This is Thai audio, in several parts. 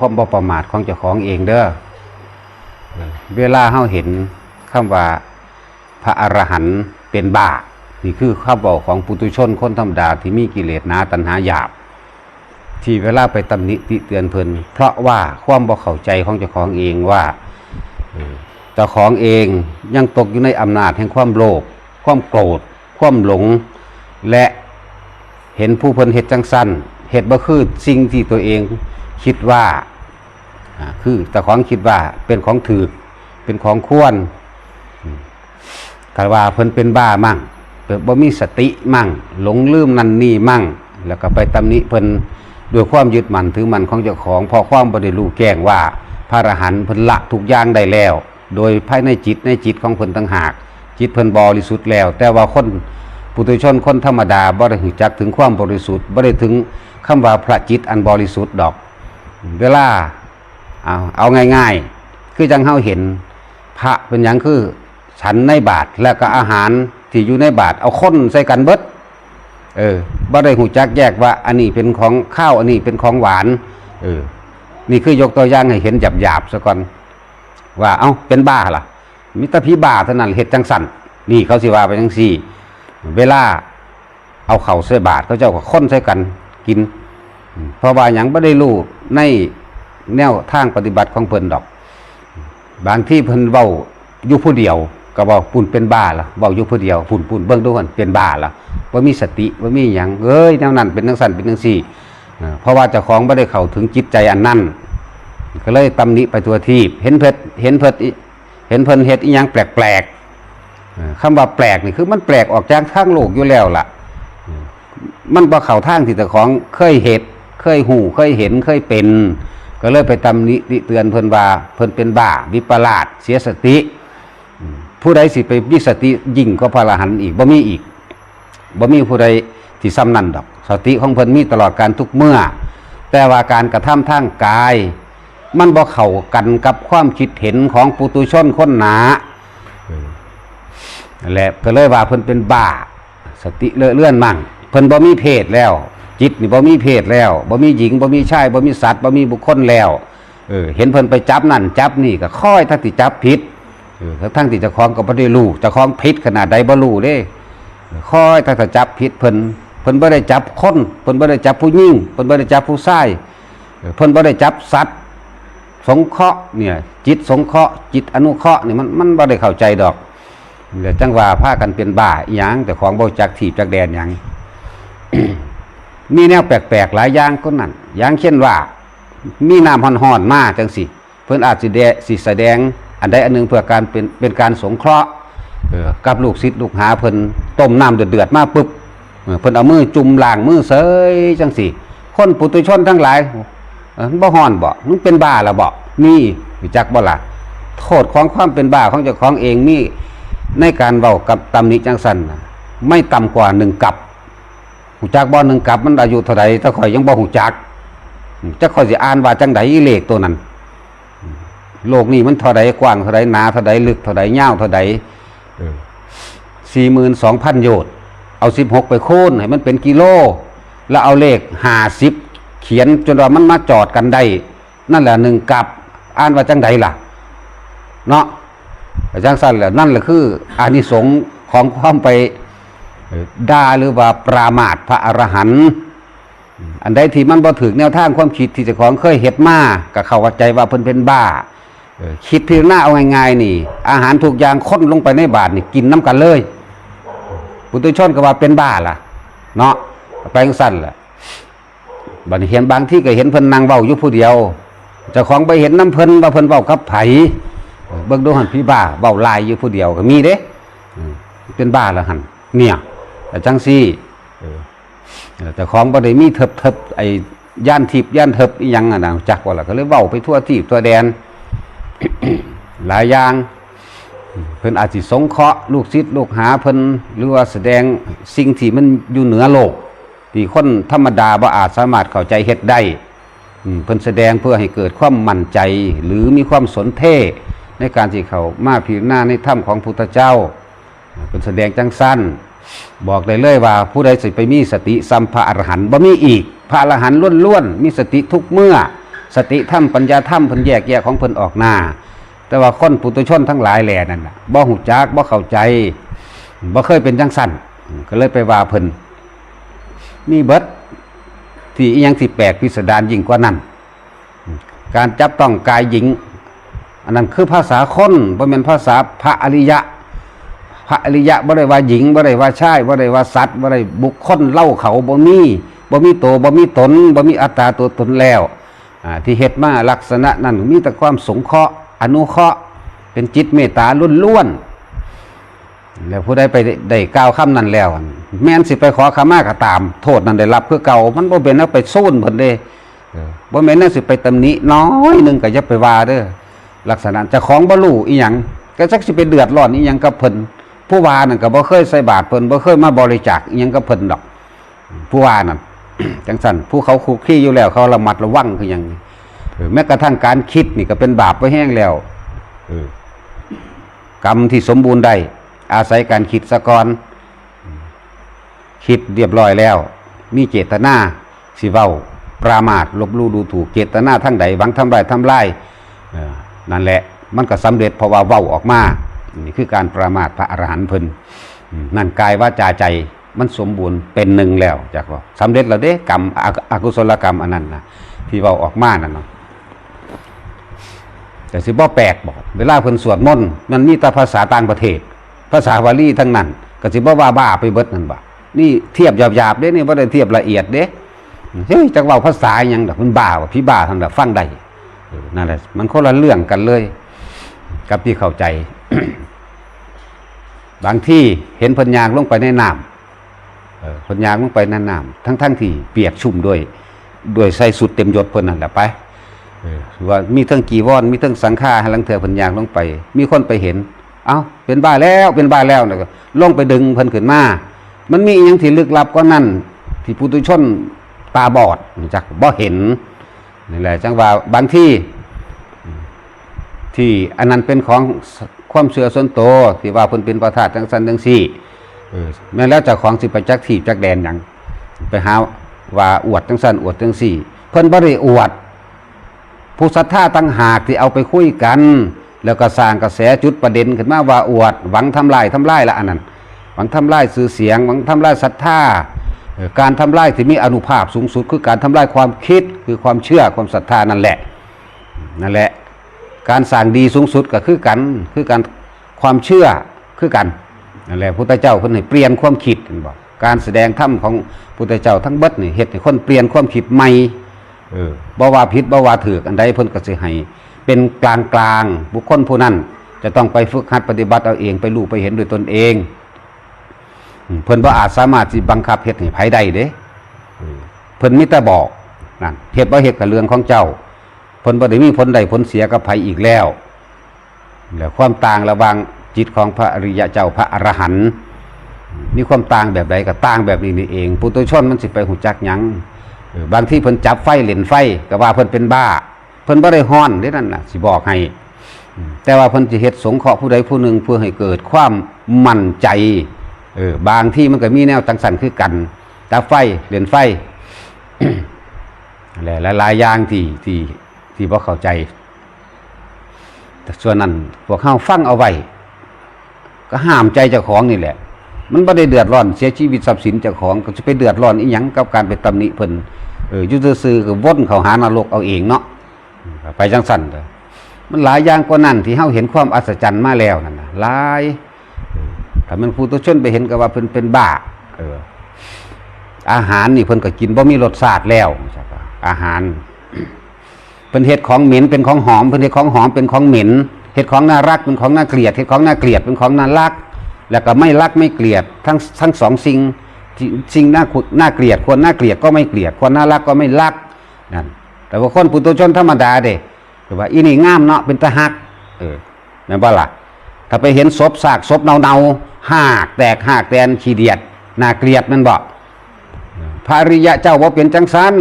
ความบ่ประมาทของเจ้าของเองเด้อเวลาเฮาเห็นคำว่าพระอรหันต์เป็นบ้านี่คือคำบอกของปุถุชนคนธรรมดาที่มีกิเลสหนาตัณหาหยาบ ที่เวลาไปตำหนิติเตือนเพลินเพราะว่าความบ่เข้าใจของเจ้าของเองว่าเจ้าของเองยังตกอยู่ในอำนาจแห่งความโลภความโกรธ ความหลง และเห็นผู้เพิ่นเฮ็ดจังสั้นเฮ็ดบ่คือสิ่งที่ตัวเองคิดว่า คือเจ้าของคิดว่าเป็นของถือเป็นของควรอืมก็ว่าเพิ่นเป็นบ้ามั่งเพิ่นบ่มีสติมั่ง หลงลืมนั่นนี่มั่ง แล้วก็ไปตำหนิเพิ่นด้วยความยึดมั่นถือมั่นของเจ้าของพอความบ่ได้รู้แก้งว่า พระอรหันต์เพิ่นละทุกอย่างได้แล้ว โดยภายในจิตในจิตของเพิ่นต่างหาก จิตเพิ่นบริสุทธิ์แล้ว แต่ว่าคนปุถุชนคนธรรมดาบ่ได้รู้จักถึงความบริสุทธิ์บ่ได้ถึงคำว่าพระจิตอันบริสุทธิ์ดอก เวลา เอาเอาง่ายๆ คือจังเฮาเห็น พระเป็นหยังคือ ฉันในบาทแล้วก็อาหารที่อยู่ในบาทเอาค้นใส่กันเบิด เออบ่ได้หูจักแยกว่า อันนี้เป็นของข้าวอันนี้เป็นของหวาน เออ นี่คือยกตัวอย่างให้เห็นหยาบๆซะก่อนว่าเอ้าเป็นบ้าล่ะมิตรพีบ้าเท่านั้นเฮ็ดจังสันนี่เขาสิว่าไปจังซี่ เวลาเอาเข่าใส่บาทเขาเจ้าก็ค้นใส่กันกินเพราะว่าหยังบ่ได้รู้ใน แนวทางปฏิบัติของเพิ่นดอก บางที่เพิ่นเว้าอยู่ผู้เดียวก็บอกปุ่นเป็นบ้าละเว้าอยู่ผู้เดียวปุ่นปุ่นเบิ่งดูกันเป็นบ้าละว่ามีสติว่ามีหยังเอ้ยแนวนั้นเป็นจังซั่นเป็นจังซี่เพราะว่าเจ้าของบ่ได้เข้าถึงจิตใจอันนั้นก็เลยตำหนิไปตัวทีเห็นเพิ่นเห็นเพิ่นเห็นเพิ่นเฮ็ดอีหยังแปลกๆเออคำว่าแปลกนี่คือมันแปลกออกจากทางโลกอยู่แล้วล่ะ มันบ่เข้าทางที่เจ้าของเคยเห็ดเคยหูเคยเห็นเคยเป็น ก็เลยไปตำหนิติเตือนเพิ่นว่าเพิ่นเป็นบ้าวิปลาสเสียสติ ผู้ใดสิไปมีสติยิ่งกว่าพระอรหันต์อีกบ่มีอีกบ่มีผู้ใดที่ซ้ำนั่นดอก สติของเพิ่นมีตลอดการทุกเมื่อ แต่ว่าการกระทำทางกาย มันบ่เข้ากันกับความคิดเห็นของปุตุชนคนหนาแหละก็เลยว่าเพิ่นเป็นบ้า สติเลอะเลื่อนมั่งเพิ่นบ่มีเพศแล้ว จิตนี่บ่มีเพศแล้วบ่มีหญิงบ่มีชายบ่มีสัตว์บ่มีบุคคลแล้วเออเห็นเพิ่นไปจับนั่นจับนี่ก็ค่อยทั้งที่จับผิดเออทั้งที่เจ้าของก็บ่ได้รู้เจ้าของผิดขนาดใดบ่รู้เด้ค่อยทั้งที่จับผิดเพิ่นเพิ่นบ่ได้จับคนเพิ่นบ่ได้จับผู้หญิงเพิ่นบ่ได้จับผู้ชายเพิ่นบ่ได้จับสัตว์สงเคราะห์เนี่ยจิตสงเคราะห์จิตอนุเคราะห์นี่มันมันบ่ได้เข้าใจดอกเดี๋ยวจังว่าพากันเป็นบ้าอหยังแต่ของบ่จักถีบจักแดนหยัง มีแนวแปลกๆหลายอย่างก็นั่นอย่างเช่นว่า มีน้ำห่อนๆมาจังสิเพิ่นอาจสิแดสิแสดง อันใดอันหนึ่งเพื่อการเป็นเป็นการสงเคราะห์กับลูกศิษย์ลูกหาเพิ่นต้มน้ำเดือดๆมาปุ๊บเพิ่นเอามือจุ่มล้างมือเสยจังสิคนปุถุชนทั้งหลายบ่ฮ้อนบ่มึงเป็นบ้าล้วบ่นี่จักบ่ละโทษของความเป็นบ้าของเจ้าของเองมีในการเว้ากับตำหนิจังสันไม่ต่ำกว่าหนึ่งกับ หูจักบ่หนึ่งกับมันอายุเท่าใดถ้าข่อยยังบ่หูจักจะข่อยสิอ่านว่าจังไดเลขตัวนั้น โลกนี้มันเท่าใดกว้างเท่าใดหนาเท่าใดลึกเท่าใดยาวเท่าใดสี่หมื่นสองพันโยชน์เอาสิบหกไปคูณให้มันเป็นกิโล แล้วเอาเลขห้าสิบเขียนจนว่ามันมาจอดกันได้ นั่นแหละหนึ่งกับอ่านว่าจังไดล่ะ เนาะอาจารย์สั้นแหละนั่นแหละคืออานิสงส์ของความไป ด่าหรือว่าปรามาทพระอรหันต์อันใดที่มันบ่ถึงแนวทางความคิดที่เจ้าของเคยเฮ็ดมาก็เข้าใจว่าเพิ่นเป็นบ้าคิดพิจารณาเอาง่ายๆนี่ อาหารทุกอย่างค้นลงไปในบาทนี่กินน้ำกันเลยปุถุชนก็ว่าเป็นบ้าล่ะ เนาะไปจังสั้นแหละบัดนี้เห็นบางที่ก็เห็นเพิ่นนั่งเว้าอยู่ผู้เดียวเจ้าของไปเห็นน้ำเพิ่นว่าเพิ่นเว้ากับไผเบิ่งดูหันพี่บ้าเบาลายอยู่ผู้เดียวก็มีเด้เป็นบ้าแล้วหันเนี่ย แต่จังซี่เออแต่ของบ่ได้มีเถิบเถิบไอ้ย่านทิพย์ย่านเถิบอีหยังอะนะจักว่าล่ะก็เลยเว้าไปทั่วที่ทั่วแดน หลายอย่างเพิ่นอาจสิสงเคราะห์ลูกศิษย์ลูกหาเพิ่นหรือว่าแสดงสิ่งที่มันอยู่เหนือโลก ที่คนธรรมดาบ่อาจสามารถเข้าใจเฮ็ดได้อืมเพิ่นแสดงเพื่อให้เกิดความมั่นใจ หรือมีความสนเท่ในการที่เขามาพิจารณาในถ้ำของพุทธเจ้าเพิ่นแสดงจังสั้น บอกได้เลยว่า ผู้ใดสิไปมีสติสัมพระอรหันต์บ่มีอีก พระอรหันต์ล้วนๆมีสติทุกเมื่อ สติธรรมปัญญาธรรมเพิ่นแยกแยกของเพิ่นออกหน้า แต่ว่าคนปุถุชนทั้งหลายแหล่นั่นบ่หูจักบ่เข้าใจบ่เคยเป็นจังสั่นก็เลยไปว่าเพิ่นมีเบิดที่ยังที่แปลกพิสดารยิ่งกว่านั้นการจับต้องกายหญิง อันนั้นคือภาษาคนบ่แม่นภาษาพระอริยะ ระอริยะบ่ได้ว่าหญิงบ่ได้ว่าชายบ่ได้ว่าสัตว์บ่ได้บุคคลเล่าเขาบ่มีบ่มีโตวบ่มีตนบ่มีอัตตาตัวตนแล้วที่เฮ็ดมาลักษณะนั้นมีแต่ความสงเคราะห์อนุเคราะห์เป็นจิตเมตตาล้วนๆแล้วผู้ใดไปได้ได้กล่าวคำนั้นแล้ว แม่นสิไปขอขมาก็ตาม โทษนั้นได้รับคือเก่า มันบ่เป็นเอาไปสู้นเพิ่นเด้บ่แม่นนั่นสิไปตำหนิน้อยนึงก็อย่าไปว่าเด้อลักษณะจะของบ่รู้อีหยังก็จักสิไปเดือดร้อนอีหยังกับเพิ่น ผู้ว่านั่นก็บ่เคยใส่บาตรเพิ่นบ่เคยมาบริจาคยังกับเพิ่นดอก ผู้ว่านั่นจังซั่นผู้เขาคุกคีอยู่แล้ว เขาระมัดระวังคือหยังแม้กระทั่งการคิดนี่ก็เป็นบาปไปแห้งแล้วกรรมที่สมบูรณ์ได้ อาศัยการคิดสะก่อนคิดเรียบร้อยแล้ว มีเจตนาสิเว้าปรามาทลบลู่ดูถูกเจตนาทั้งใดหวังทำลายทำลายนั่นแหละ มันก็สำเร็จเพราะว่าเว้าออกมา นี่คือการปรามาทพระอรหันต์เพิ่นนั่นกายวาจาใจมันสมบูรณ์เป็นหนึ่งแล้วจากว่าสำเร็จแล้วเด้กรรมอกุอกุศลกรรมอันนั้นนะที่เว้าออกมานั่นเนาะแต่สิบ่แปลกบอกเวลาเพิ่นสวดมนต์มันมีแต่ภาษาต่างประเทศ ภาษาบาลีทั้งนั้นก็สิบ่ว่าบ้าไปเบิดนั่นบ่นี่เทียบหยาบๆเด้นี่บ่ได้เทียบละเอียดเด้เฮ้ยจักเว้าภาษายังดอกมันบ้าวพี่บ้าทั้งนั้นฟังได้นั่นแหละมันคนละเรื่องกันเลย กับที่เข้าใจ บางที่เห็นพิ่นยางลงไปในน้ำพิ่นยางลงไปในน้ำทั้งๆที่เปียกชุ่มด้วยด้วยใส่สุดเต็มยศเพิ่นนั่นแหละไปว่ามีทั้งกีวรมีทั้งสังฆาให้ลังเถือพิ่นยางลงไป มีคนไปเห็น เอ้าเป็นบ้าแล้วเป็นบ้าแล้วแล้วก็ลงไปดึงเพิ่นขึ้นมา มันมีอหยังที่ลึกลับก็นั่น ที่ปุถุชนตาบอดจักบ่เห็นนี่แหละจังว่าบางที่ที่อันนั้นเป็นของ ความเชื่อส่วนตัวที่ว่าเพิ่นเป็นประธาตจังสันจังซี่เออแม้แล้วจ้าของสิไปจักที่จักแดนหยังไปหาว่าอวดจังสันอวดจังซี่ เพิ่นบ่ได้อวด ผู้ศรัทธาตั้งหากที่เอาไปคุยกัน แล้วก็สร้างกระแสจุดประเด็นขึ้นมาว่าอวด หวังทำลายทำลายละอันนั้นหวังทำลายสื่อเสียง หวังทำลายศรัทธาการทำลายที่มีอนุภาพสูงสุด คือการทำลายความคิดคือความเชื่อความศรัทธานั่นแหละนั่นแหละ การสร้างดีสูงสุดก็คือกัน คือการความเชื่อคือกันนั่นแหละพุทธเจ้าเพิ่นให้เปลี่ยนความคิดบอกการแสดงธรรมของพุทธเจ้าทั้งเบิดนี่เฮ็ดให้คนเปลี่ยนความคิดใหม่เออบ่ว่าผิดบ่ว่าถูกอันใดเพิ่นก็สิให้เป็นกลางกลางบุคคลผู้นั้นจะต้องไปฝึกหัดปฏิบัติเอาเองไปรู้ไปเห็นด้วยตนเอง เพิ่นบ่อาจสามารถสิบังคับเฮ็ดให้ไผได้เด้เออเพิ่นมีแต่บอกนั่นเฮ็ดบ่เฮ็ดก็เรื่องของเจ้า เพิ่นบ่ได้มีผลใดผลเสียกับไผอีกแล้วแล้วความต่างระว่างจิตของพระอริยะเจ้าพระอรหันต์มีความต่างแบบใดก็ต่างแบบนี้นี่เองปุถุชนมันสิไปหูจักยังบางที่เพิ่นจับไฟเล่นไฟก็ว่าเพิ่นเป็นบ้า เพิ่นบ่ได้ฮ้อนเด้นั่นน่ะสิบอกให้ แต่ว่าเพิ่นสิเฮ็ดสงเคราะห์ผู้ใดผู้หนึ่งเพื่อให้เกิดความมั่นใจเออบางที่มันก็มีแนวจังสันคือกันจับไฟเล่นไฟหลายหลายๆอย่างที่ที่ ที่บ่เข้าใจ แต่ส่วนนั้นพวกเฮาฟังเอาไว้ก็ห้ามใจเจ้าของนี่แหละ มันไม่ได้เดือดร้อนเสียชีวิตทรัพย์สินเจ้าของ ก็จะไปเดือดร้อนอีหยังกับการไปตำหนิเพิ่นเออยุติซื่อก็วนเขาหานรกเอาเองเนาะไปจังสั่นเด้อมันหลายอย่างกว่านั้นที่เฮาเห็นความอัศจรรย์มาแล้วนั่นนะหลายถ้ามันผู้ตุชนไปเห็นก็ว่าเพิ่นเป็นบ้าเอออาหารนี่เพิ่นก็กินบ่มีรสชาติแล้วอาหาร เพิ่นเฮ็ดของเหม็นเป็นของหอมเพิ่นเฮ็ดของหอมเป็นของเหม็นเฮ็ดของน่ารักเป็นของน่าเกลียดเฮ็ดของน่าเกลียดเป็นของน่ารัก แล้วก็ไม่รักไม่เกลียดทั้งทั้งสองสิ่งสิ่งน่าขุน่าเกลียดควรน่าเกลียดก็ไม่เกลียดควรน่ารักก็ไม่รักนั่นแต่ว่าคนปุถุชนธรรมดาเด้คือว่าอีนี่งามเนาะเป็นตาหัก เออแม่นบ่ล่ะถ้าไปเห็นศพซากศพเน่าๆหากแตกหากแตนขี้เดียดน่าเกลียดแมันบ่พระริยะเจ้าว่าเป็นจังสัน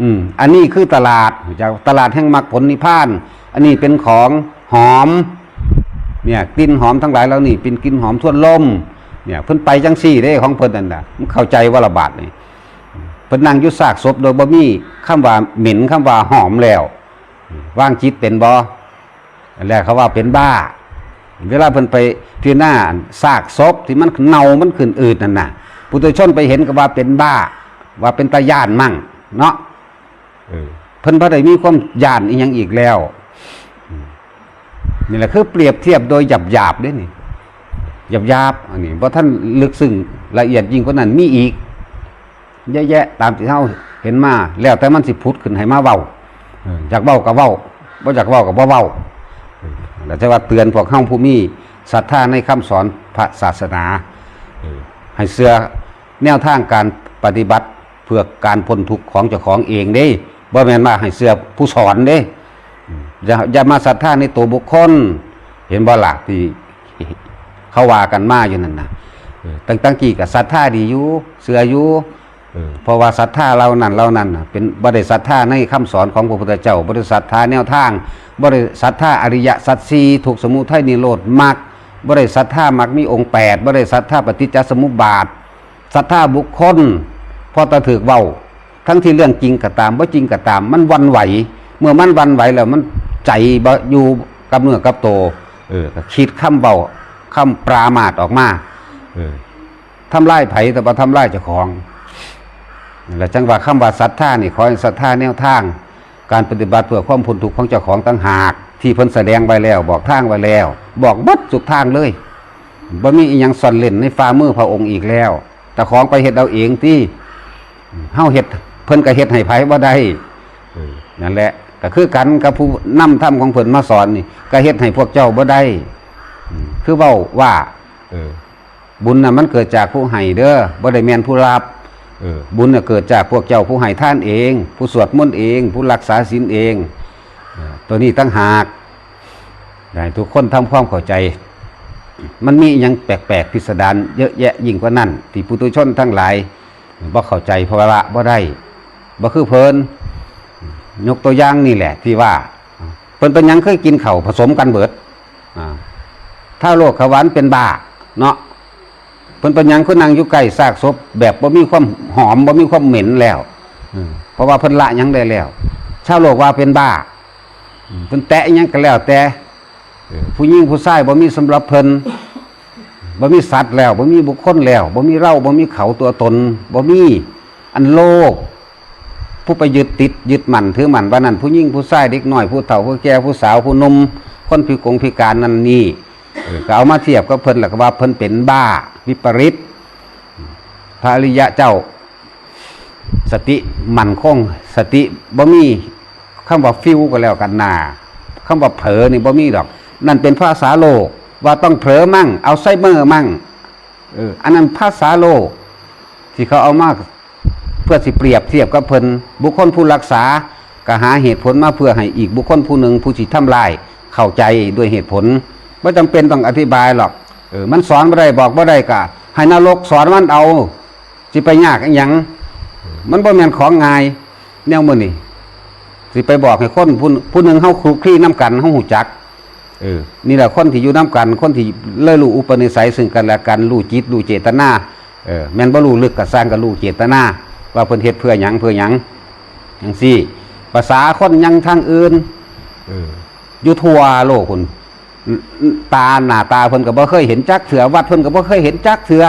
อืมอันนี้คือตลาดจ้าตลาดแห่งมรรคผลนิพพาน อันนี้เป็นของหอม เนี่ยกลิ่นหอมทั้งหลายแล้วนี่เป็นกลิ่นหอมทวนลมเนี่ยเพิ่นไปจังซี่เด้ของเพิ่นนั่นน่ะมันเข้าใจว่าระบาดนี่เพิ่นนั่งยู่ซากศพโดยบ่มีคำว่าเหม็นคำว่าหอมแล้วว่างจิตเป็นบ่แล้วเขาว่าเป็นบ้า เวลาเพิ่นไปที่หน้าซากศพที่มันเน่ามันขึ้นอืดนั่นน่ะปุถุชนไปเห็นก็ว่าเป็นบ้า ว่าเป็นตายานมั่ง เนาะ เออเพิ่นบ่ได้มีความย่านอีหยังอีกแล้วอืมนี่แหละคือเปรียบเทียบโดยหยาบๆเด้นี่หยาบๆอันนี้บ่ท่านลึกซึ้งละเอียดยิ่งกว่านั้นมีอีกเยอะแยะตามที่เฮาเห็นมาแล้วแต่มันสิพุดขึ้นให้มาเว้าเอออยากเว้าก็เว้าบ่อยากเว้าก็บ่เว้าแล้วจะว่าเตือนพวกข้างผู้มีศรัทธาในคำสอนพระศาสนาให้เสือแนวทางการปฏิบัติเพื่อการพ้นทุกข์ของเจ้าของเองเด้ บ่แม่นมาให้เสือผู้สอนเด้อย่าอย่ามาศรัทธาในตัวบุคคล เห็นบ่ล่ะที่เขาว่ากันมาอยู่นั่นนะตั้งตั้งกี่กับศรัทธาดีอยู่เสืออยู่เออเพราะว่าศรัทธาเรานั่นเรานั่นเป็นบ่ได้ศรัทธาในคำสอนของพระพุทธเจ้าบ่ได้ศรัทธาแนวทาง บริสัทธาอริยสัจสีถูกสมุทัยนิโรธมรรคบริสัทธามรรคมีองค์แปดบริสัทธาปฏิจจสมุปบาทสัทธาบุคคลพอตะถือเว้า ทั้งที่เรื่องจริงก็ตามว่าจริงก็ตาม มันวันไหว เมื่อมันวันไหวแล้วมันใจอยู่กับเนื้อกับโต เออคิดคำเบาคำปรามาทออกมาเออทำลายไผแต่ว่าทำลายเจ้าของและจังหว่าคำว่าศรัทธานี่ขอให้ศรัทธาแนวทาง การปฏิบัติเพื่อความพ้นทุกข์ของเจ้าของต่างหาก ที่พิ่นแสดงไว้แล้ว บอกทางไว้แล้ว บอกบัดสุดทางเลยบ่มีอีหยังซ่อนเล่นในฝ่ามือพระองค์อีกแล้ว แต่ของไปเฮ็ดเอาเองที่เฮาเฮ็ด เพิ่นก็เฮ็ดให้ไผบ่ได้นั่นแหละ ก็คือกันกับผู้นำธรรมของเพิ่นมาสอนนี่ก็เฮ็ดให้พวกเจ้าบ่ได้คือเว้าว่าบุญน่ะมันเกิดจากผู้ให้เด้อบ่ได้แม่นผู้รับอบุญน่ะเกิดจากพวกเจ้าผู้ให้ท่านเอง ผู้สวดมนต์เอง ผู้รักษาศีลเอง ตัวนี้ตั้งหากได้ทุกคนทำความเข้าใจ มันมีอหยังแปลกๆพิสดารเยอะแยะยิ่งกว่านั้นที่ปุถุชนทั้งหลายบ่เข้าใจเพราะว่าบ่ได้ บ่คือเพลินยกตัวอย่างนี่แหละ ที่ว่าเพิ่นเป็นยังเคยกินเข้าผสมกันเบิดถ้าโรคขาววานเป็นบ้าเนาะเพิ่นเป็นยังคือนั่งอยู่ใกล้ซากศพแบบบ่มีความหอมบ่มีความเหม็นแล้วเพราะว่าเพิ่นละยังได้แล้วชาวโลกว่าเป็นบ้าเพิ่นแตะยังก็แล้วแต่ผู้หญิงผู้ชายบ่มีสำหรับเพิ่นบ่มีสัตว์แล้วบ่มีบุคคลแล้วบ่มีเราบ่มีเขาตัวตนบ่มีอันโลก ผู้ไปยึดติดยึดมั่นถือมั่นว่านั้นผู้หญิงผู้ชายเด็กน้อยผู้เฒ่าผู้แก่ผู้สาวผู้นมคนพิกงพิการนั่นนี่ก็เอามาเทียบกับเพิ่นแล้วก็ว่าเพิ่นเป็นบ้าวิปริตพระอริยะเจ้า สติมั่นคง สติบ่มีคำว่าฟิวก็แล้วกันนาคำว่าเผลอนี่บ่มีดอก นั่นเป็นภาษาโลกว่าต้องเผลอมั่ง เอาไซเมอร์มั่งเอออันนั้นภาษาโลกที่เขาเอามาเพื่อสิเปรียบเทียบกับเพิ่นบุคคลผู้รักษาก็หาเหตุผลมาเพื่อให้อีกบุคคลผู้หนึ่งผู้สิทำลายเข้าใจด้วยเหตุผลไม่จำเป็นต้องอธิบายหรอกเออมันสอนบ่ได้บอกบ่ได้ก็ให้นรกสอนมันเอาสิไปยากอยังมันบ่แม่นของง่ายแนวมื้อนี่สิไปบอกให้คนผู้ผู้หนึ่งเฮาคลุกคลีน้ำกันเฮาหูจักเออนี่แหละคนที่อยู่น้ำกัน คนที่เลื่อรู้อุปนิสัยซึ่งกันและกันรู้จิตรู้เจตนาเออแม่นบ่รู้ลึกก็สร้างก็รู้เจตนา ว่าเพิ่นเฮ็ดเพื่อหยังเพื่อหยังจังซี่ ภาษาคนยังทางอื่นเอออยู่ทั่วโลกคุณตาหน้าตาเพิ่นก็บ่เคยเห็นจักเถือวัดเพิ่นก็บ่เคยเห็นจักเถือ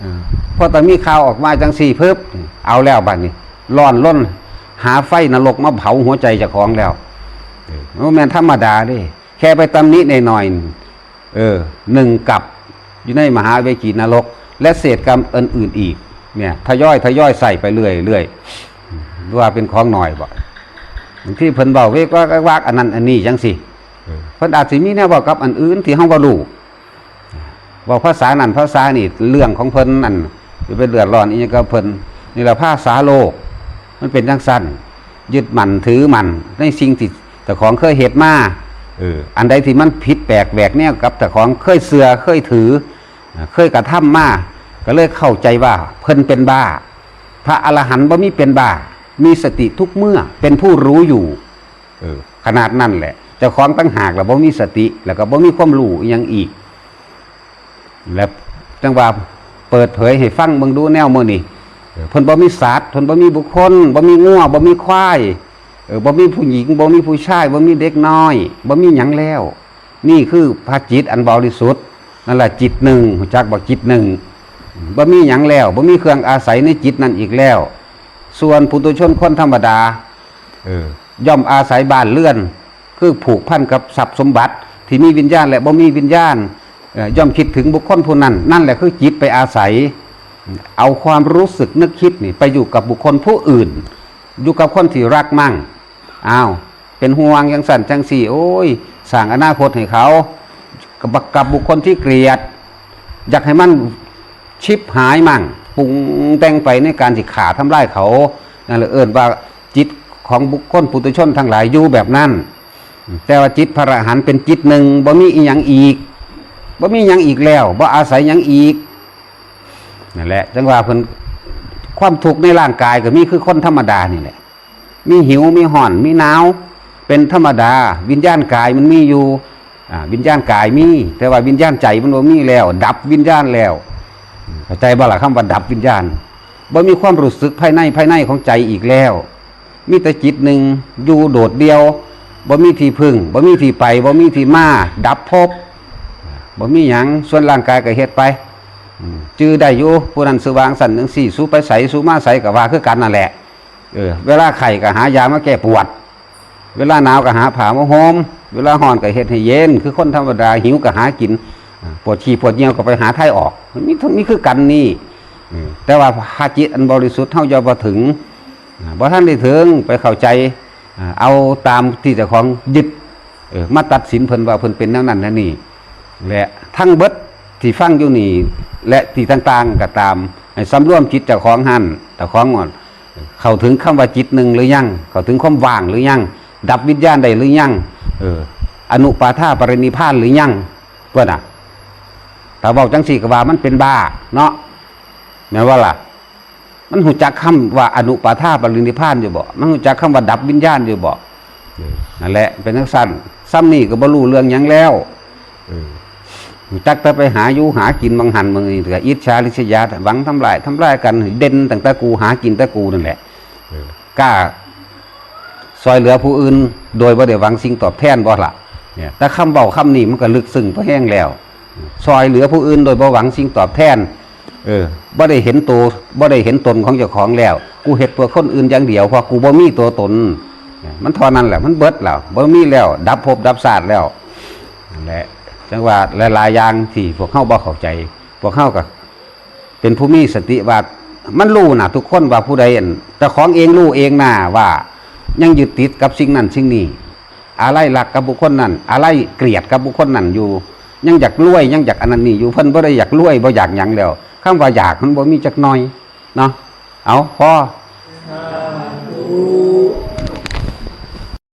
เออพอแต่มีข่าวออกมาจังซี่เพิ่บเอาแล้วบัดนี้ร้อนล้น หาไฟนรกมาเผาหัวใจเจ้าของแล้วโอ้แม่นธรรมดาเดิแค่ไปตำหนิหน่อยๆเออหนึ่งกับอยู่ในมหาเวกีนรก และเศษกรรมอื่นๆอีก เนี่ยทยอยทยอยใส่ไปเรื่อยเรื่อยว่าเป็นของหน่อยบ่บางที่เพิ่นเบาเวกว่ากวากอันนั้นอันนี้จังสิเพิ่นอาจสิมีแนวบอกกับอันอื่นที่เฮาบ่รู้บอกภาษานั้นภาษานี่เรื่องของเพิ่นนั่นสิไปเดือดร้อนอีหยังกับเพิ่นนี่ละภาษาโลก มันเป็นจังสั้นยึดมั่นถือมั่นในสิ่งที่แต่ของเคยเหตุมาเอออันใดที่มันผิดแปลกแหวกแนวกับแต่ของเคยเสือเคยถือ เคยกระทำมา ก็เลยเข้าใจว่าเพิ่นเป็นบ้า พระอรหันต์บ่มีเป็นบ้า มีสติทุกเมื่อเป็นผู้รู้อยู่ เออ ขนาดนั้นแหละเจ้าของตั้งหากแล้วบ่มีสติ แล้วก็บ่มีความรู้อหยังอีก แล้วจังหว่าเปิดเผยให้ฟังเบิ่งดูแนวมื้อนี้เพิ่นบ่มีสัตว์เพิ่นบ่มีบุคคลบ่มีงัวบ่มีควายเออบ่มีผู้หญิงบ่มีผู้ชายบ่มีเด็กน้อยบ่มีหยังแล้ว นี่คือพระจิตอันบริสุทธิ์นั่นแหละจิตหนึ่งจักบ่จิตหนึ่ง บ่มีหยังแล้วบ่มีเครื่องอาศัยในจิตนั้นอีกแล้ว ส่วนปุถุชนคนธรรมดาเออย่อมอาศัยบ้านเรือน คือผูกพันกับทรัพย์สมบัติ ที่มีวิญญาณและบ่มีวิญญาณเอ่อย่อมคิดถึงบุคคลผู้นั้น นั่นแหละคือจิตไปอาศัย เอาความรู้สึกนึกคิดนี่ไปอยู่กับบุคคลผู้อื่น อยู่กับคนที่รักมั่งอ้าวเป็นห่วงยังสั่นจังสี่โอ้ยสร้างอนาคตให้เขากับกับบุคคลที่เกลียด อยากให้มัน ชิบหายมั่งปรุงแต่งไปในการสิขาทำลายเขานั่นแหละเอิ้นว่าจิตของบุคคลปุถุชนทั้งหลายอยู่แบบนั้น แต่ว่าจิตพระหันเป็นจิตหนึ่งบ่มีอีหยังอีกบ่มีหยังอีกแล้วบ่อาศัยหยังอีกนั่นแหละจังว่าเพิ่นความทุกข์ในร่างกายก็มีคือคนธรรมดานี่แหละ มีหิวมีห่อน มีหนาว เป็นธรรมดา วิญญาณกายมันมีอยู่อ่าวิญญาณกายมี แต่ว่าวิญญาณใจมันบ่มีแล้ว ดับวิญญาณแล้ว เข้าใจบ่ล่ะคำว่าดับวิญญาณบ่มีความรู้สึกภายในภายในของใจอีกแล้ว มีแต่จิตหนึ่งอยู่โดดเดียวบ่มีที่พึ่งบ่มีที่ไปบ่มีที่มาดับภพบ่มีหยังส่วนร่างกายก็เฮ็ดไปจื้อได้อยู่ผู้นั้นสว่างสันจังสี่สู้ไปใสสู้มาใสก็ว่าคือกันนั่นแหละเออเวลาไข้ก็หายามาแก้ปวด เวลาหนาวก็หาผ้ามาห่มเวลาร้อนก็เฮ็ดให้เย็น คือคนธรรมดาหิวก็หากิน ปวดฉี่ปวดเหี่ยวก็ไปหาทายออกมันมีเท่านี้คือกันนี่แต่ว่าหาจิตอันบริสุทธิ์เฮาจะบ่ถึงอ่าบ่ท่านได้ถึงไปเข้าใจเอาตามที่เจ้าของยึดมาตัดสินเพิ่นว่าเพิ่นเป็นแนวนั้นแนวนี้และทั้งเบิดที่ฟังอยู่นี่ และที่ต่างๆก็ตามให้สำรวมจิตเจ้าของหันเจ้าของก่อนเข้าถึงคำว่าจิตหนึ่งหรือยังเข้าถึงความว่างหรือยังดับวิญญาณได้หรือยังเอออนุปาทาปรินิพพานหรือยังเพื่อนอะ ถ้าบอกจังสี่ก็ว่ามันเป็นบ้า เนาะแม่นว่าล่ะ มันหูจักคำว่าอนุปาทาปรินิพพานอยู่บ่ มันหูจักคำว่าดับวิญญาณอยู่บ่นั่นแหละ เป็นทั้งสั้นซ้ำนี่ก็บ่รู้เรื่องยังแล้วหูจักแต่ไปหาอยู่หากินบางหันบางนี่ก็อิจฉาริษยาหวังทำลายทำลายกันเด่นตั้งแต่กูหากินแต่กูนั่นแหละกล้าซอยเหลือผู้อื่น โดยบ่ได้หวังสิ่งตอบแทนบ่ล่ะแต่คำเบาคำนี้มันก็ลึกซึ้งพอแห้งแล้ว ซอยเหลือผู้อื่นโดยบ่หวังสิ่งตอบแทน เออบ่ได้เห็นตัวบ่ได้เห็นตนของเจ้าของแล้ว กูเห็ดตัวคนอื่นอย่างเดียวเพราะกูบ่มีตัวตน มันทอนั้นแหละ มันเบิดแล้วบ่มีแล้ว ดับภพดับศาสตร์แล้วและจังว่าหลายๆอย่างที่พวกเฮาบ่เข้าใจ พวกเฮาก็เป็นผู้มีสติว่ามันรู้นะทุกคนว่าผู้ใดอั่นเจ้าของเองรู้เองน่ะว่า ยังยึดติดกับสิ่งนั้นสิ่งนี้ อะไรรักกับบุคคลนั้น อะไรเกลียดกับบุคคลนั้นอยู่ ยังอยากรวยยังอยากอันนั้นนี่อยู่เพิ่นบ่ได้อยากรวยบ่อยากหยังแล้วคำว่าอยากมันบ่มีจักหน่อยเนาะเอาพอ